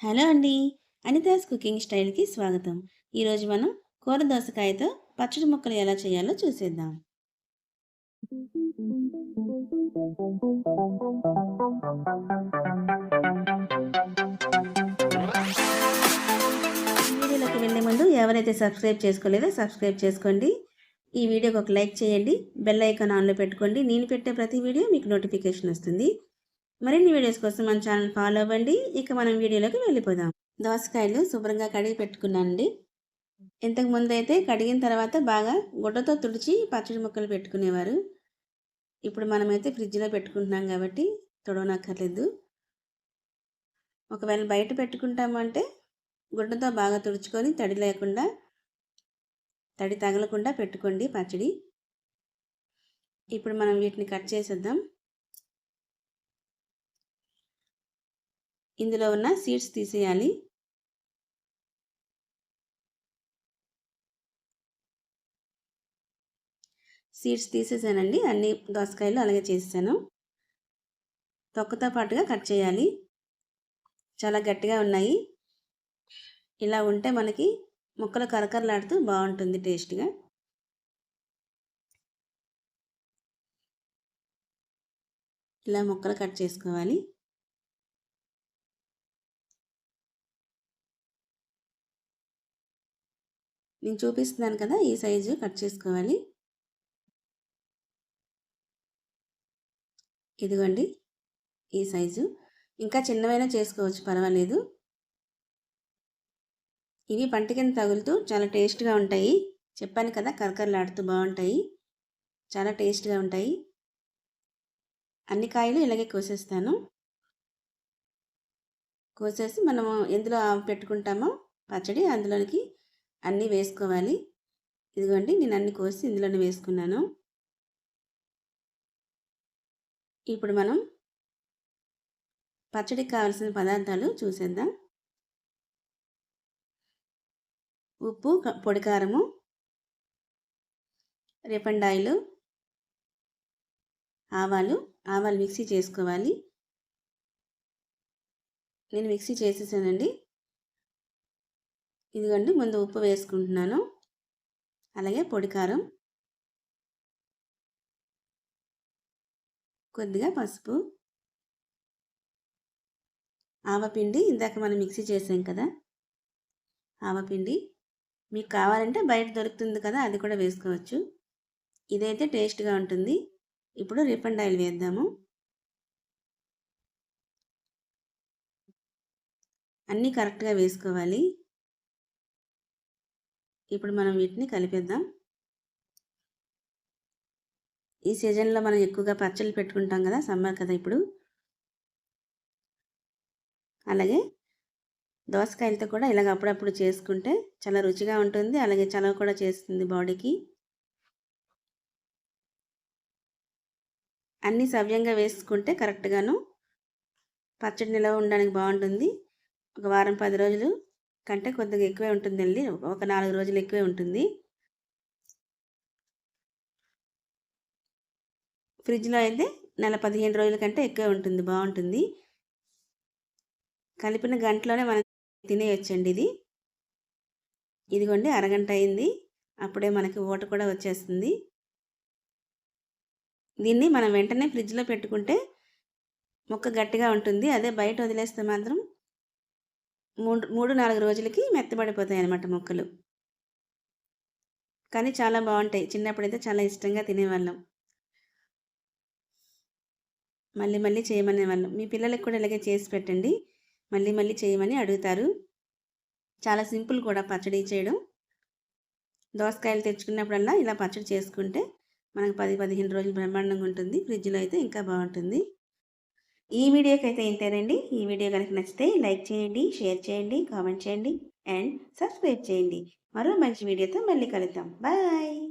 Hello అండి. Anita's cooking స్టైల్కి స్వాగతం. ఈరోజు మనం కూర దోసకాయతో పచ్చడి ముక్కలు ఎలా చేయాలో చూసేద్దాం. వీడియోలోకి వెళ్ళే ముందు ఎవరైతే సబ్స్క్రైబ్ చేసుకోలేదో సబ్స్క్రైబ్ చేసుకోండి. ఈ వీడియోకి ఒక లైక్ చేయండి. బెల్ ఐకాన్ ఆన్లో పెట్టుకోండి. నేను పెట్టే ప్రతి వీడియో మీకు నోటిఫికేషన్ వస్తుంది. మరిన్ని వీడియోస్ కోసం మన ఛానల్ ఫాలో అవ్వండి. ఇక మనం వీడియోలోకి వెళ్ళిపోదాం. దోసకాయలు శుభ్రంగా కడిగి పెట్టుకున్నానండి. ఇంతకు ముందు అయితే కడిగిన తర్వాత బాగా గుడ్డతో తుడిచి పచ్చడి ముక్కలు పెట్టుకునేవారు. ఇప్పుడు మనమైతే ఫ్రిడ్జ్లో పెట్టుకుంటున్నాం కాబట్టి తుడవనక్కర్లేదు. ఒకవేళ బయట పెట్టుకుంటామంటే గుడ్డతో బాగా తుడుచుకొని తడి లేకుండా తడి తగలకుండా పెట్టుకోండి పచ్చడి. ఇప్పుడు మనం వీటిని కట్ చేసేద్దాం. ఇందులో ఉన్న సీడ్స్ తీసేయాలి. సీడ్స్ తీసేసానండి. అన్ని దోసకాయలు అలాగే చేసేసాను. తొక్కతో పాటుగా కట్ చేయాలి. చాలా గట్టిగా ఉన్నాయి. ఇలా ఉంటే మనకి ముక్కలు కరకరలాడుతూ బాగుంటుంది టేస్ట్గా. ఇలా ముక్కలు కట్ చేసుకోవాలి. నేను చూపిస్తున్నాను కదా ఈ సైజు కట్ చేసుకోవాలి. ఇదిగోండి ఈ సైజు. ఇంకా చిన్నవైనా చేసుకోవచ్చు పర్వాలేదు. ఇవి పంట కింద తగులుతూ చాలా టేస్ట్గా ఉంటాయి. చెప్పాను కదా కరకరలాడుతూ బాగుంటాయి. చాలా టేస్ట్గా ఉంటాయి. అన్ని కాయలు ఇలాగే కోసేస్తాను. కోసేసి మనము ఎందులో పెట్టుకుంటామో పచ్చడి అందులోనికి అన్నీ వేసుకోవాలి. ఇదిగోండి నేను అన్ని కోసి ఇందులోనే వేసుకున్నాను. ఇప్పుడు మనం పచ్చడికి కావాల్సిన పదార్థాలు చూసేద్దాం. ఉప్పు పొడి కారము రిఫండ్ ఆవాలు ఆవాలు మిక్సీ చేసుకోవాలి. నేను మిక్సీ చేసేసానండి. ఇదిగోండి ముందు ఉప్పు వేసుకుంటున్నాను. అలాగే పొడి కారం. కొద్దిగా పసుపు. ఆవపిండి ఇందాక మనం మిక్సీ చేసాం కదా. ఆవపిండి. మీకు కావాలంటే బయట దొరుకుతుంది కదా అది కూడా వేసుకోవచ్చు. ఇదైతే టేస్ట్గా ఉంటుంది. ఇప్పుడు రిఫండ్ ఆయిల్ వేద్దాము. అన్నీ కరెక్ట్గా వేసుకోవాలి. ఇప్పుడు మనం వీటిని కలిపేద్దాం. ఈ సీజన్లో మనం ఎక్కువగా పచ్చళ్ళు పెట్టుకుంటాం కదా సమ్మర్ కదా ఇప్పుడు. అలాగే దోసకాయలతో కూడా ఇలాగ అప్పుడప్పుడు చేసుకుంటే చాలా రుచిగా ఉంటుంది. అలాగే చలవ కూడా చేస్తుంది బాడీకి. అన్నీ సవ్యంగా వేసుకుంటే కరెక్ట్గాను పచ్చడి నిలవ ఉండడానికి బాగుంటుంది. ఒక వారం పది రోజులు కంటే కొద్దిగా ఎక్కువే ఉంటుందండి. ఒక నాలుగు రోజులు ఎక్కువే ఉంటుంది. ఫ్రిడ్జ్లో అయితే నెల పదిహేను రోజుల కంటే ఎక్కువే ఉంటుంది. బాగుంటుంది. కలిపిన గంటలోనే మనం తినేయొచ్చండి ఇది. ఇదిగోండి అరగంట అయింది. అప్పుడే మనకి ఊట కూడా వచ్చేస్తుంది. దీన్ని మనం వెంటనే ఫ్రిడ్జ్లో పెట్టుకుంటే ముక్క గట్టిగా ఉంటుంది. అదే బయట వదిలేస్తే మాత్రం మూడు మూడు నాలుగు రోజులకి మెత్తబడిపోతాయి అన్నమాట మొక్కలు. కానీ చాలా బాగుంటాయి. చిన్నప్పుడైతే చాలా ఇష్టంగా తినేవాళ్ళం. మళ్ళీ మళ్ళీ చేయమనే వాళ్ళం మీ పిల్లలకు కూడా ఇలాగే చేసి పెట్టండి. మళ్ళీ మళ్ళీ చేయమని అడుగుతారు. చాలా సింపుల్ కూడా పచ్చడి చేయడం. దోసకాయలు తెచ్చుకున్నప్పుడల్లా ఇలా పచ్చడి చేసుకుంటే మనకు పది పదిహేను రోజులు బ్రహ్మాండంగా ఉంటుంది. ఫ్రిడ్జ్లో అయితే ఇంకా బాగుంటుంది. ఈ వీడియోకి అయితే ఇంతేనండి. ఈ వీడియో కనుక నచ్చితే లైక్ చేయండి షేర్ చేయండి కామెంట్ చేయండి అండ్ సబ్స్క్రైబ్ చేయండి. మరో మంచి వీడియోతో మళ్ళీ కలుద్దాం. బాయ్!